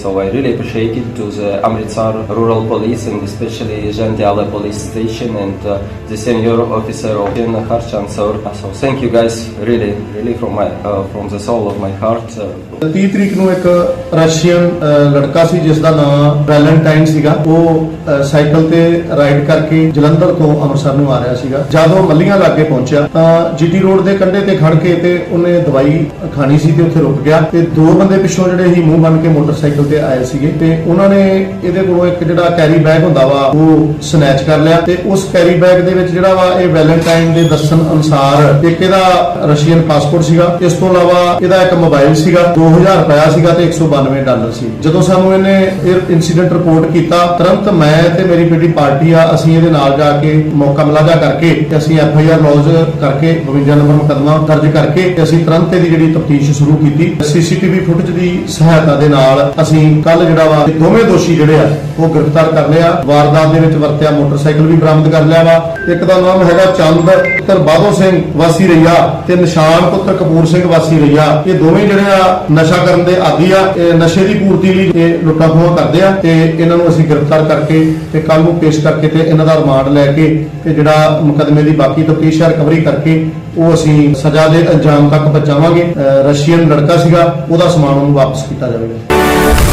So I really appreciate it to the Amritsar Rural Police and especially Jandiala Police Station and uh, the senior officer of Harchan Saur. So thank you guys really, really from my uh, from the soul of my heart. Uh, 30 ਤਰੀਕ ਨੂੰ ਇੱਕ Russian ਅ, ਲੜਕਾ ਸੀ ਜਿਸ ਦਾ ਨਾਮ Valentine ਸੀਗਾ ਉਹ ਅ, cycle ਤੇ ride ਕਰਕੇ ਜਲੰਧਰ ਤੋਂ ਅੰਮ੍ਰਿਤਸਰ ਨੂੰ ਆ ਰਿਹਾ ਸੀਗਾ ਜਦੋਂ ਮੱਲੀਆਂ ਲਾਗੇ ਪਹੁੰਚਿਆ ਤਾਂ ਜੀਟੀ ਰੋਡ ਦੇ ਕੰਢੇ ਤੇ ਖੜ ਕੇ ਤੇ ਉਹਨੇ ਦਵਾਈ ਖਾਣੀ ਸੀ ਤੇ ਉੱਥੇ ਰੁਕ ਗਿਆ ਤੇ ਦੋ ਬੰਦੇ ਪਿੱਛੋਂ ਜਿਹੜੇ ਹੀ ਮੂੰਹ ਬੰਨ ਕੇ ਮੋਟਰਸਾਈਕਲ ਤੇ ਆਏ ਸੀਗੇ ਤੇ ਉਹਨਾਂ ਨੇ ਇਹਦੇ ਕੋਲੋਂ ਇੱਕ ਜਿਹੜਾ ਕੈਰੀ ਬੈਗ ਹੁੰਦਾ ਵਾ, ਉਹ ਸਨੈਚ ਕਰ ਲਿਆ ਤੇ ਉਸ ਕੈਰੀ ਬੈਗ ਦੇ ਵਿੱਚ ਜਿਹੜਾ ਵਾ ਇਹ ਵੈਲੈਂਟਾਈਨ ਦੇ ਦੱਸਣ ਅਨੁਸਾਰ ਇੱਕ ਇਹਦਾ ਰਸ਼ੀਅਨ ਪਾਸਪੋਰਟ ਸੀਗਾ, ਇਸ ਤੋਂ ਇਲਾਵਾ ਇਹਦਾ ਇੱਕ ਮੋਬਾਈਲ ਸੀਗਾ 2000 ਰੁਪਇਆ ਸੀਗਾ ਤੇ 192 ਡਾਲਰ ਸੀ। ਜਦੋਂ ਸਾਨੂੰ ਇਹਨੇ ਇਹ ਇਨਸੀਡੈਂਟ ਰਿਪੋਰਟ ਕੀਤਾ, ਤੁਰੰਤ ਮੈਂ ਤੇ ਮੇਰੀ ਬੇਟੀ ਪਾਰਟੀ ਆ, ਅਸੀਂ ਇਹਦੇ ਨਾਲ ਜਾ ਕੇ ਮੌਕਾ ਮਲਾਜਾ ਕਰਕੇ ਤੇ ਅਸੀਂ ਐਫ ਆਈ ਆਰ ਲੌਜ ਕਰਕੇ 52 ਨੰਬਰ ਮੁਕੱਦਮਾ ਦਰਜ ਕਰਕੇ ਤੇ ਅਸੀਂ ਤੁਰੰਤ ਇਹਦੀ ਜਿਹੜੀ ਤਫਤੀਸ਼ ਸ਼ੁਰੂ ਕੀਤੀ। ਸੀਸੀਟੀਵੀ ਫੁਟੇਜ ਦੀ ਸਹਾਇਤਾ ਦੇ ਨਾਲ ਅਸੀਂ ਕੱਲ ਜਿਹੜਾ ਵਾ ਦੋਵੇਂ ਦੋਸ਼ੀ ਜਿਹੜੇ ਆ, ਉਹ ਗ੍ਰਿਫਤਾਰ ਕਰ ਲਿਆ ਵਾਰਦਾਤ ਦੇ ਵਿੱਚ ਵਰਤਿਆ ਮੋਟਰਸਾਈਕਲ ਵੀ ਬਰਾਮਦ ਕਰ ਲਿਆ ਵਾ। ਇੱਕ ਦਾ ਨਾਮ ਹੈਗਾ ਚੰਦ ਪੁੱਤਰ ਬਾਦੋ ਸਿੰਘ ਵਾਸੀ ਰਈਆ ਤੇ ਨਿਸ਼ਾਨ ਪੁੱਤਰ ਕਪੂਰ ਸਿੰਘ ਵਾਸੀ ਰਈਆ। ਇਹ ਦੋਵੇਂ ਜਿਹੜੇ ਆ, ਨਸ਼ਾ ਕਰਨ ਦੇ ਆਦੀ ਆ। ਇਹ ਨਸ਼ੇ ਦੀ ਪੂਰਤੀ ਲਈ ਇਹ ਲੁੱਟਾਂ ਖੋਹਾਂ ਕਰਦੇ ਆ ਤੇ ਇਹਨਾਂ ਨੂੰ ਅਸੀਂ ਗ੍ਰਿਫਤਾਰ ਕਰਕੇ ਤੇ ਕੱਲ ਨੂੰ ਪੇਸ਼ ਕਰਕੇ ਤੇ ਇਹਨਾਂ ਦਾ ਰਿਮਾਂਡ ਲੈ ਕੇ ਤੇ ਜਿਹੜਾ ਮੁਕੱਦਮੇ ਦੀ ਬਾਕੀ ਤਫਤੀਸ਼ ਰਿਕਵਰੀ ਕਰਕੇ ਉਹ ਅਸੀਂ ਸਜ਼ਾ ਦੇ ਅੰਜਾਮ ਤੱਕ ਪਹੁੰਚਾਵਾਂਗੇ। ਰਸ਼ੀਅਨ ਲੜਕਾ ਸੀਗਾ, ਉਹਦਾ ਸਮਾਨ ਉਹਨੂੰ ਵਾਪਸ ਕੀਤਾ ਜਾਵੇਗਾ।